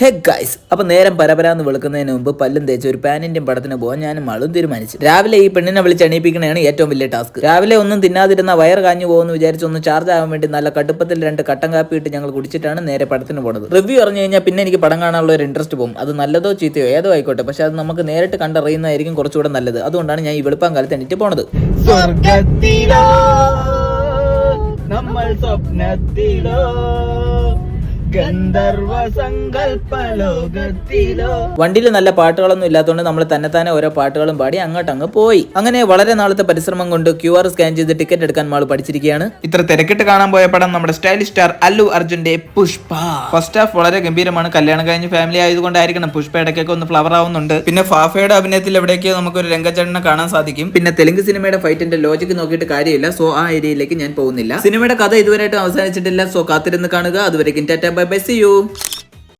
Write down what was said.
Hey guys അപ്പൊ നേരം പരപരാന്ന് വെളുക്കുന്നതിന് മുമ്പ് പല്ലും തേച്ച് ഒരു പാനിന്റെ പടത്തിന് പോകാൻ ഞാനും ആളും തീരുമാനിച്ചു. രാവിലെ ഈ പെണ്ണിനെ വിളിച്ച് എണീപ്പിക്കണതാണ് ഏറ്റവും വലിയ ടാസ്ക്. രാവിലെ ഒന്നും തിന്നാതിരുന്ന വയർ കാഞ്ഞു പോകുമെന്ന് വിചാരിച്ച് ഒന്ന് ചാർജ് ആവാൻ വേണ്ടി നല്ല കടുപ്പത്തിൽ രണ്ട് കട്ടൻ കാപ്പി ഇട്ട് ഞങ്ങൾ കുടിച്ചിട്ടാണ് നേരെ പടത്തിന് പോണത്. റിവ്യൂ പറഞ്ഞു കഴിഞ്ഞാൽ പിന്നെ എനിക്ക് പടം കാണാനുള്ള ഒരു ഇൻട്രസ്റ്റ് പോകും അത് നല്ലതോ ചീത്തയോ ഏതോ ആയിക്കോട്ടെ പക്ഷെ അത് നമുക്ക് നേരിട്ട് കണ്ടറിയുന്നതായിരിക്കും കുറച്ചുകൂടെ നല്ലത്. അതുകൊണ്ടാണ് ഞാൻ ഈ വെളുപ്പം കാലത്ത് എണീറ്റ് പോണത്. നമ്മൾ സ്വപ്നത്തിലോ. വണ്ടിയിൽ നല്ല പാട്ടുകളൊന്നും ഇല്ലാത്തതുകൊണ്ട് നമ്മൾ തന്നെ തന്നെ ഓരോ പാട്ടുകളും പാടി അങ്ങോട്ട് അങ്ങ് പോയി. അങ്ങനെ വളരെ നാളത്തെ പരിശ്രമം കൊണ്ട് ക്യു ആർ സ്കാൻ ചെയ്ത് ടിക്കറ്റ് എടുക്കാൻ മാൾ പഠിച്ചിരിക്കുകയാണ്. ഇത്ര തിരക്കിട്ട് കാണാൻ പോയ പടം നമ്മുടെ സ്റ്റൈലിഷ് സ്റ്റാർ അല്ലു അർജുന്റെ പുഷ്പ. ഫസ്റ്റ് ഹാഫ് വളരെ ഗംഭീരമാണ്. കല്യാണം കഴിഞ്ഞ് ഫാമിലി ആയതുകൊണ്ടായിരിക്കണം പുഷ്പ ഇടയ്ക്കൊക്കെ ഒന്ന് ഫ്ലവർ ആവുന്നുണ്ട്. പിന്നെ ഫാഫയുടെ അഭിനയത്തിൽ എവിടെയൊക്കെ നമുക്ക് ഒരു രംഗചേട്ടനെ കാണാൻ സാധിക്കും. പിന്നെ തെലുങ്ക് സിനിമയുടെ ഫൈറ്റിന്റെ ലോജിക്ക് നോക്കിയിട്ട് കാര്യമില്ല. സോ ആ ഏരിയയിലേക്ക് ഞാൻ പോകുന്നില്ല. സിനിമയുടെ കഥ ഇതുവരെയായിട്ടും അവസാനിച്ചിട്ടില്ല. സോ കാത്തിരുന്ന് കാണുക. അതുവരെയും tata bye. Bye see you